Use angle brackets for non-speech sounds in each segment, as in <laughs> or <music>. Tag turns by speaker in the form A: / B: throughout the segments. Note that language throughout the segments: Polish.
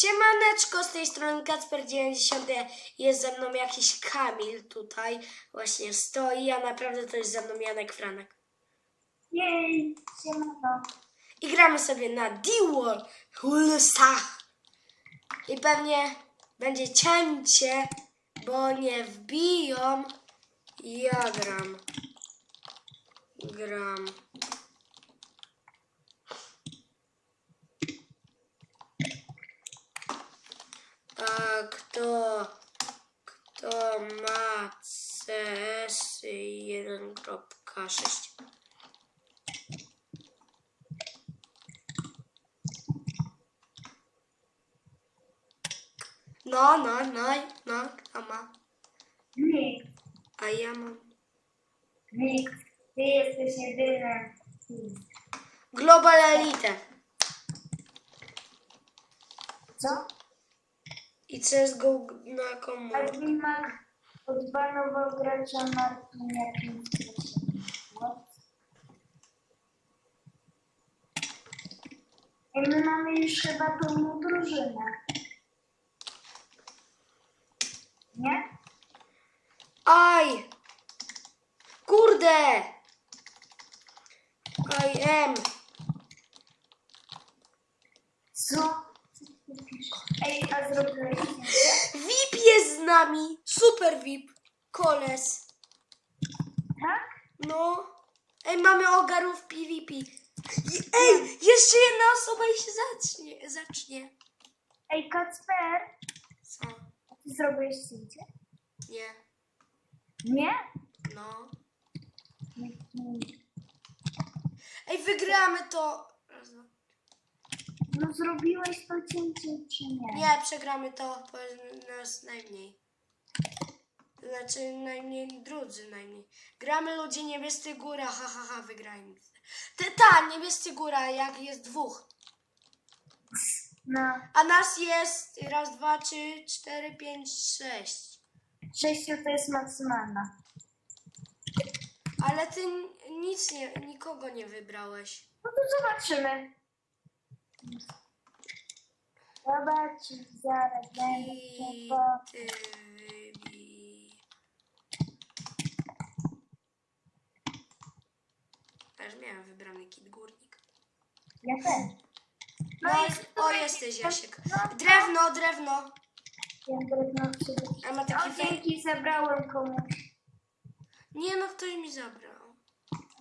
A: Siemaneczko, z tej strony Kacper90. Jest ze mną jakiś Kamil tutaj. Właśnie stoi, a naprawdę to jest ze mną Janek Franek.
B: Jej, siemano.
A: I gramy sobie na D-Wall Hulsach. I pewnie będzie cięcie, bo nie wbiją. Ja gram. Gram. A kto, kto ma CS 1.6? No, no, no, no, kto ma?
B: Nikt,
A: A ja mam.
B: nikt. Ty jesteś jedyny.
A: Global Elite.
B: Co?
A: I CSGO na komu?
B: Admimak odbanował gracza Martina? I my mamy już chyba pełną drużynę. Nie?
A: Aj! Kurde! I am.
B: Co? Ej, a zrobiłeś?
A: VIP jest z nami. Super VIP. Koles.
B: Tak?
A: No. Ej, mamy ogarów PvP. Ej, jeszcze jedna osoba i się zacznie. zacznie.
B: Ej, Kacper,
A: Co?
B: ty zrobiłeś zdjęcie?
A: Nie.
B: Nie?
A: No. Ej, wygramy to.
B: No zrobiłeś to cięcie czy nie?
A: Nie, przegramy to, bo nas najmniej. Znaczy najmniej, drudzy najmniej. Gramy ludzie niebiescy góra, ha ha ha, wygrajmy. Te, ta, niebiescy góra, jak jest dwóch.
B: No,
A: A nas jest raz, dwa, trzy, cztery, pięć, sześć.
B: sześciu to jest maksymalna.
A: Ale ty nic nie, nikogo nie wybrałeś.
B: No to zobaczymy. Zobaczymy, zaraz będę
A: I
B: tylko...
A: ty miałem wybrany kit górnik.
B: Ja też.
A: No,
B: i
A: i, o, jesteś, Jasiek.
B: No,
A: Drewno, drewno.
B: ja drewno przyjdę.
A: A ma taki fajny...
B: dzięki, zabrałem komuś.
A: Nie no, ktoś mi zabrał.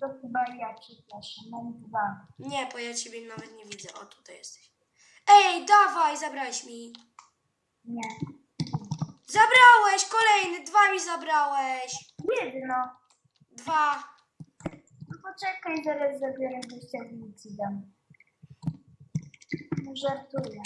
B: To chyba ja, przepraszam, mam dwa.
A: Nie, bo ja ciebie nawet nie widzę. O, tutaj jesteś. Ej, dawaj, zabrałeś mi.
B: Nie.
A: Zabrałeś, kolejny, dwa mi zabrałeś.
B: Jedno.
A: Dwa.
B: No poczekaj, zaraz zabiorę i ci dam. No żartuję.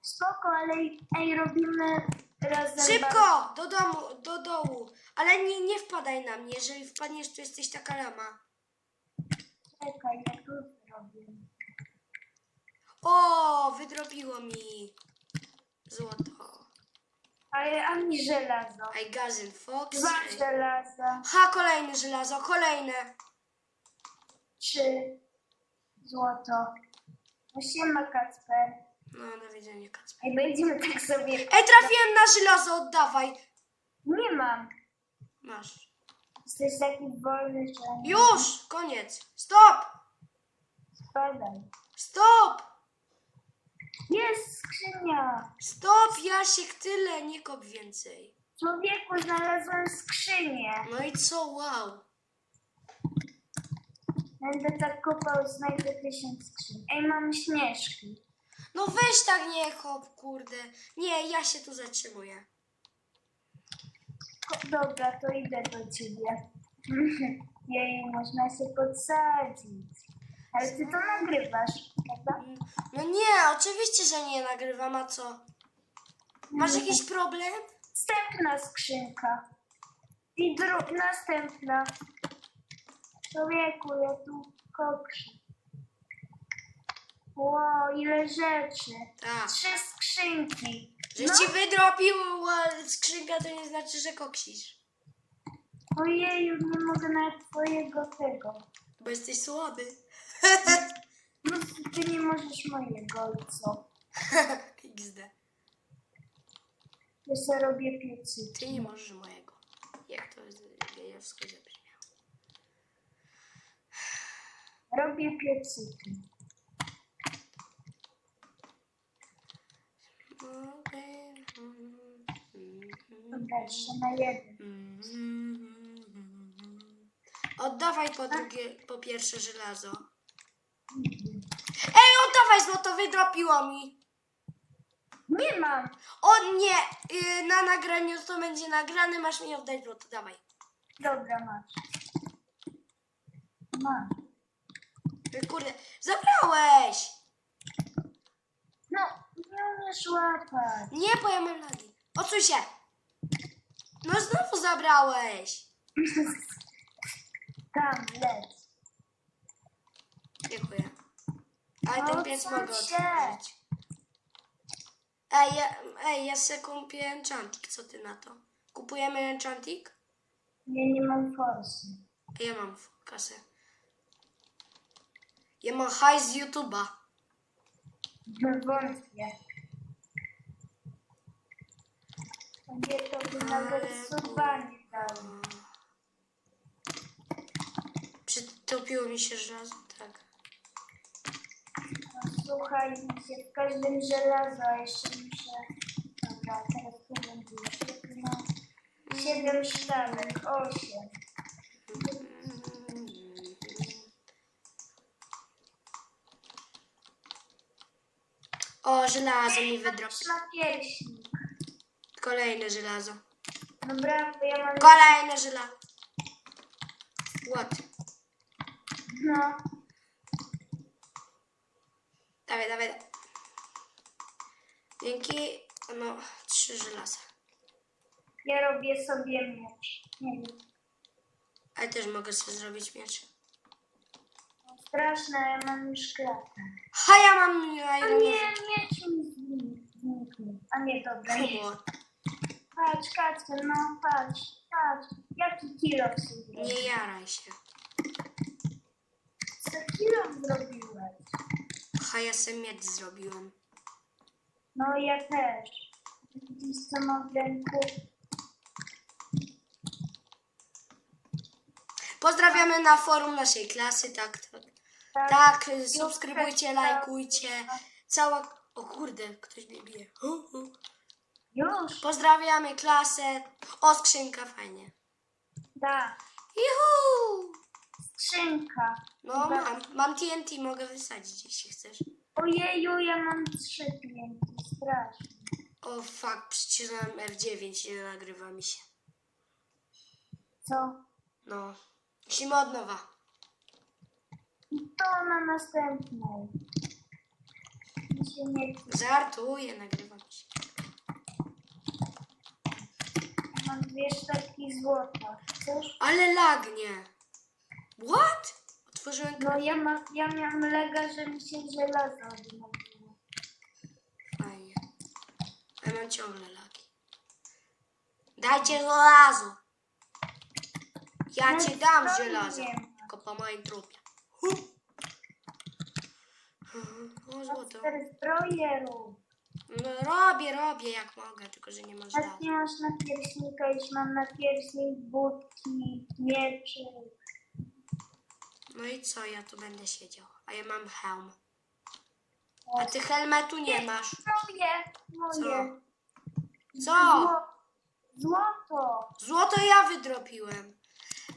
B: Spoko, ale ej, robimy razem...
A: Szybko, do domu, do dołu. Ale nie, nie wpadaj na mnie, jeżeli wpadniesz, to jesteś taka lama.
B: Czekaj, ja tu zrobię.
A: O, wydrobiło mi złoto.
B: Ale ani żelazo.
A: I Gazin Fox.
B: Dwa żelaza.
A: Ha, kolejne żelazo, kolejne.
B: Trzy złoto. Siema Kacper.
A: No, do widzenia, Kacper.
B: Ej, będziemy tak sobie...
A: Ej, trafiłem na żelazo, oddawaj.
B: Nie mam.
A: Masz.
B: Jesteś taki wolny, że...
A: Już, koniec. Stop,
B: Spadaj.
A: stop,
B: Jest skrzynia.
A: stop, Jasiek, tyle, nie kop więcej.
B: Człowieku, znalazłem skrzynię.
A: No i co, wow.
B: Będę tak kopał, znajdę tysiąc skrzyń. Ej, mam śnieżki.
A: No weź tak nie kop, kurde. Nie, ja się tu zatrzymuję.
B: Dobra, to idę do ciebie. <laughs> Jej, można się podsadzić. Ale ty to nagrywasz, prawda?
A: No nie, oczywiście, że nie nagrywam, a co? Masz jakiś problem?
B: Następna skrzynka. I dru- następna. Człowieku, ja tu kokrzę. Wow, ile rzeczy.
A: Tak.
B: Trzy skrzynki.
A: Że
B: No.
A: ci wydropił e, skrzynka, to nie znaczy, że koksisz.
B: Ojeju, nie mogę nawet twojego tego.
A: Bo jesteś słaby. <laughs>
B: No ty nie możesz mojego i co? <laughs>
A: XD.
B: Ja sobie robię piecy.
A: Ty nie możesz mojego. Jak to z- gejowsko zabrzmiało?
B: Robię piecy. Jeszcze na jeden.
A: Oddawaj po drugie, po pierwsze żelazo. Ej, oddawaj złoto, wydropiło mi.
B: Nie mam!
A: O nie, y, na nagraniu to będzie nagrane, masz mi oddać złoto, dawaj.
B: Dobra, masz.
A: Y, Kurde, zabrałeś.
B: No, nie umiesz łapać.
A: Nie, bo ja mam lagi. Odsuń się. No znowu zabrałeś. <laughs>
B: Tam, leć.
A: Dziękuję. Ale
B: No,
A: ten piec
B: co
A: mogę
B: się?
A: Ej, ja, ej, ja se kupię enchantik, co ty na to? Kupujemy enchantik?
B: Ja nie mam forsy.
A: Ja mam kasę. Ja mam hajs z YouTube'a.
B: Wątpię. Nie, to by nawet suba nie dało.
A: Przytopiło mi się żelazo, tak.
B: No, słuchaj, mi się w każdym żelazo, a jeszcze muszę... Dobra, teraz to będzie świetno. Siedem sztabek, osiem.
A: O, żelazo mi wydropiło.
B: Patrz na pierśnik.
A: Kolejne żelazo.
B: Dobra, bo ja mam...
A: Kolejne żelazo. What?
B: No,
A: Dawaj, dawaj. Dzięki. No, trzy żelaza.
B: ja robię sobie miecz. Nie wiem.
A: Ale też mogę sobie zrobić miecz.
B: Straszne, ja mam już klatę.
A: Ha, ja mam
B: A nie, miecz mi zniknął. A nie, dobra. Patrz, Kacper, no patrz, patrz. Jaki kilo sobie?
A: Nie jaraj się.
B: Co kilo zrobiłeś?
A: Ha, ja sobie miecz zrobiłem.
B: No ja też. Widzisz co mam w ręku?
A: Pozdrawiamy na forum naszej klasy, tak, tak. Tak, y, subskrybujcie, lajkujcie. Cała... O kurde, ktoś mnie bije. Hu, hu.
B: Już,
A: Pozdrawiamy klasę. O, skrzynka, fajnie.
B: da.
A: Juhu!
B: Skrzynka.
A: No, mam, mam TNT, mogę wysadzić, jeśli chcesz.
B: Ojeju, ja mam trzy klienty, strasznie.
A: O, fuck, przycisnąłem F9, nie nagrywa mi się.
B: Co?
A: No, musimy od nowa.
B: To na następnej. Mi się nie chce.
A: Żartuję, nagrywa mi się.
B: Mam dwie sztabki złota. Chcesz?
A: Ale lagnie. What? Otworzyłem
B: No ja, ma, ja miałam lega, że mi się żelazo odnowiło.
A: Fajnie. Ja mam ciągle lagi. Dajcie żelazo. Ja
B: No
A: ci dam żelazo. Tylko po moim trupie. O, złoto.
B: Cztery zbroje rób.
A: No robię, robię jak mogę, tylko że nie ma żelaza.
B: Jak nie masz na pierśnika, już mam na pierśnik budki, mieczy.
A: No i co, ja tu będę siedział. A ja mam hełm. A ty helmetu nie masz.
B: Moje, moje.
A: Co?
B: Zło- Złoto.
A: Złoto ja wydropiłem.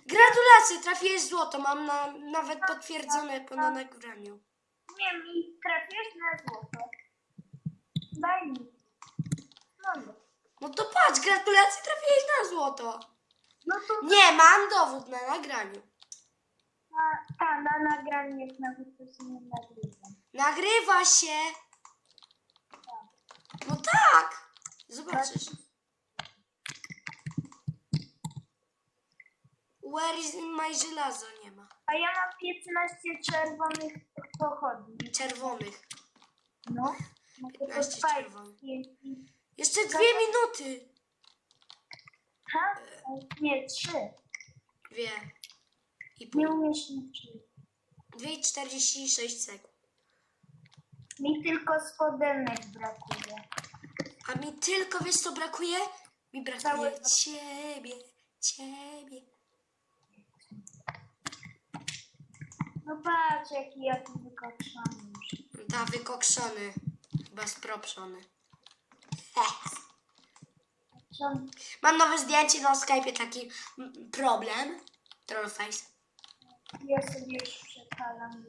A: Gratulacje, trafiłeś złoto. Mam na, nawet potwierdzone po na nagraniu.
B: Nie, mi trafiłeś na złoto. Daj mi. No, no.
A: No to patrz, gratulacje, trafiłeś na złoto.
B: no to
A: Nie, mam dowód na nagraniu.
B: na, ta, na nagranie jak nawet to się nie nagrywa.
A: Nagrywa się. No tak. Zobaczysz. Where is my żelazo? Nie ma.
B: A ja mam 15 czerwonych pochodni.
A: Czerwonych.
B: No. Mogę
A: 15
B: podpalić
A: czerwonych. Jeszcze dwie minuty.
B: Ha? Nie, trzy.
A: Dwie. I
B: Nie
A: pół.
B: umiesz liczyć.
A: Dwie i 46 sekund.
B: Mi tylko spodenek brakuje.
A: A mi tylko, wiesz co brakuje? Mi brakuje
B: Całe-
A: ciebie, ciebie.
B: No patrz, jaki ja tu wykokszony.
A: Ta wykokszony, chyba spropszony. Mam nowe zdjęcie na Skype'ie, taki mm, problem. Trollface.
B: Ja sobie już przekalam.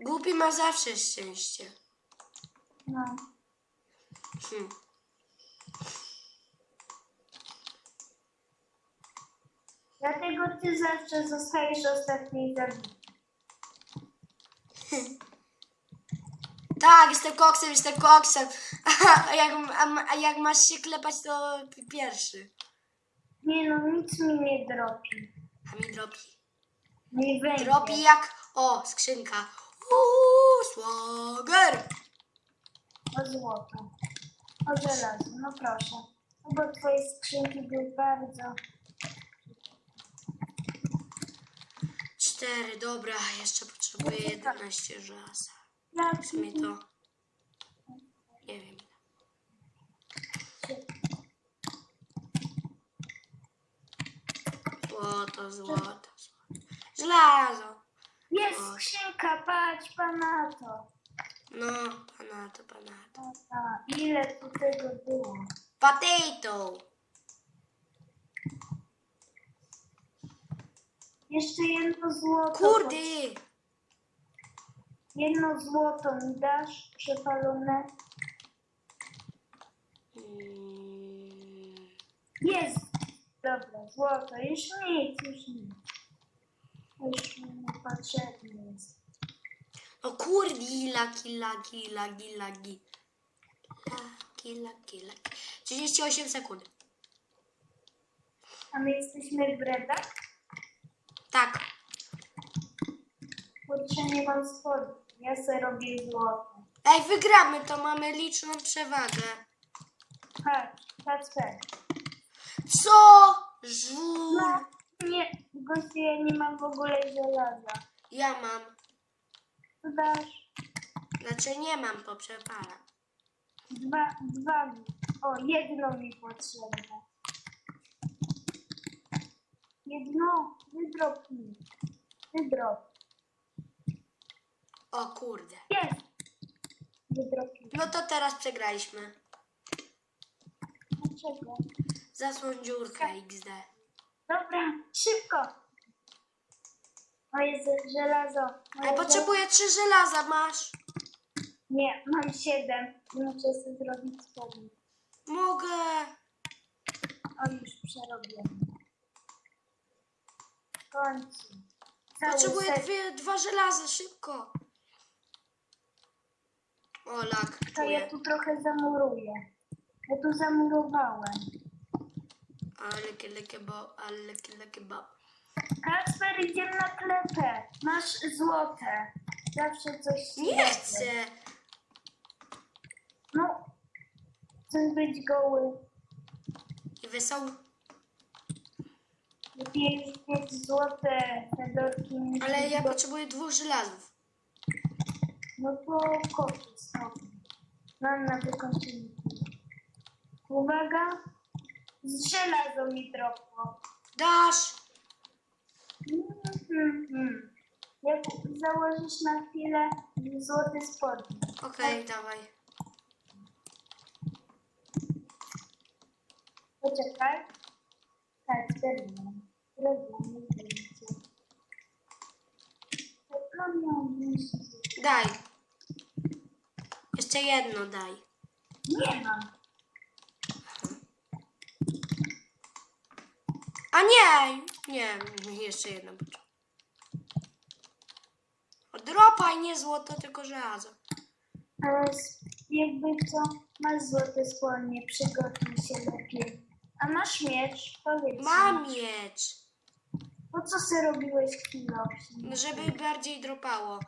A: Głupi ma zawsze szczęście.
B: No.
A: Hm.
B: Dlatego ty zawsze zostajesz ostatniej zabity.
A: Tak, jestem koksem, jestem koksem. <laughs> A jak, a, a jak masz się klepać, to pierwszy.
B: Nie no, nic mi nie dropi.
A: A mi dropi.
B: Nie wejdzie.
A: Dropi jak... O, skrzynka. Uuu, słoger.
B: O złoto. O żelazo, no proszę. Bo twoje skrzynki były bardzo...
A: Cztery, dobra, jeszcze potrzebuję 11 żelaza.
B: Jak
A: W sumie to... Nie wiem. Złoto, złoto, złoto. Żelazo.
B: Jest skrzynka, patrz pan na to.
A: No, panato, panato.
B: A, ile tu tego było?
A: Potato.
B: Jeszcze jedno złoto.
A: Kurde.
B: Jedno złoto mi dasz przepalone. Jest! Dobra, złoto. Już nic, już nic. Już mi niepotrzebny jest.
A: No kurde, laki, laki, lagi, lagi. Laki, laki, laki. 38 sekund.
B: A my jesteśmy w redach?
A: Tak.
B: Kurczę, nie mam. Ja sobie robię złoto.
A: Ej, wygramy to, mamy liczną przewagę.
B: Patrz, patrz, patrz.
A: Co? Żur.
B: No, nie, gościu, ja nie mam w ogóle żelaza.
A: Ja mam.
B: Co dasz?
A: Znaczy nie mam, to przepalam.
B: Dwa, dwa. mi. O, jedno mi potrzebne. Jedno, wydrop mi. Wydrop.
A: O kurde.
B: Jest! Wydrop mi.
A: No to teraz przegraliśmy.
B: Dlaczego?
A: Zasłoń dziurkę XD.
B: Dobra, szybko! O Jezu, żelazo.
A: Ej,
B: Moje
A: potrzebuję trzy żelaza, masz?
B: Nie, mam siedem. Muszę sobie zrobić spodnie.
A: Mogę.
B: O, już przerobiłem. W końcu. Cały
A: Potrzebuję
B: set.
A: dwie, dwa żelaza, szybko. O, lak,
B: To ja
A: czuję.
B: tu trochę zamuruję. Ja tu zamurowałem.
A: Ale leke bo, ale leke bo.
B: Kacper, idziemy na klepę. Masz złote. Zawsze coś
A: Nie
B: daję.
A: chcę.
B: No, chcesz być goły.
A: I wesoły.
B: Już mieć złote fedorki niż
A: Ale ja
B: go-
A: potrzebuję dwóch żelazów.
B: No to koty stopy. Mam na wykończenie. Uwaga. Z żelazo mi dropło.
A: Dasz.
B: Mhm. Jak założysz na chwilę złoty spodnie.
A: Okej, dawaj.
B: Poczekaj. Tak, termin.
A: Daj. Jeszcze jedno daj.
B: Nie mam.
A: A nie! Nie, jeszcze jedno. Dropaj, nie złoto, tylko żelazo.
B: Ale jakby co, masz złote spodnie, przygotuj się lepiej. A masz miecz? Powiedz mi.
A: Mam miecz.
B: Po co sobie robiłeś kilo?
A: Żeby bardziej dropało.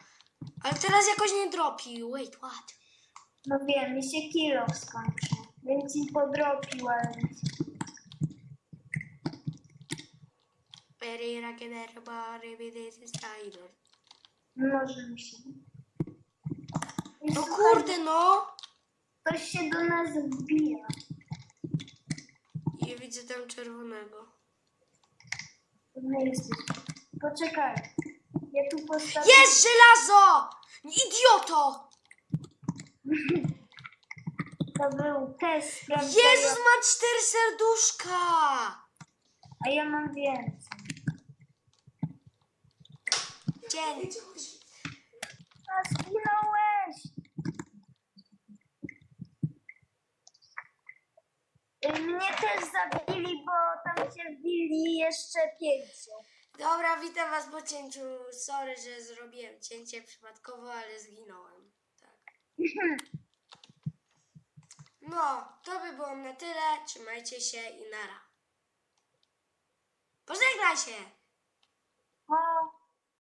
A: Ale teraz jakoś nie dropi. Wait, what?
B: No wiem, mi się kilo skończy. Więc ci podrobił, ale mi się...
A: Perera que derba, rebede, Spider.
B: Może mi się. I
A: No
B: słuchaj,
A: kurde, no!
B: Ktoś się do nas wbija.
A: Ja widzę tam czerwonego.
B: Jesteś. Poczekaj. Ja tu postawię.
A: Jest żelazo! Idioto!
B: To był test sprawdzenia.
A: Jezus, ma cztery serduszka!
B: A ja mam więcej.
A: Dzień.
B: A! Y, Mnie też zabili, bo wbili jeszcze pięciu.
A: Dobra, witam was po cięciu. Sorry, że zrobiłem cięcie przypadkowo, ale zginąłem. Tak. No, to by było na tyle. Trzymajcie się i nara. Pożegnaj się!
B: O,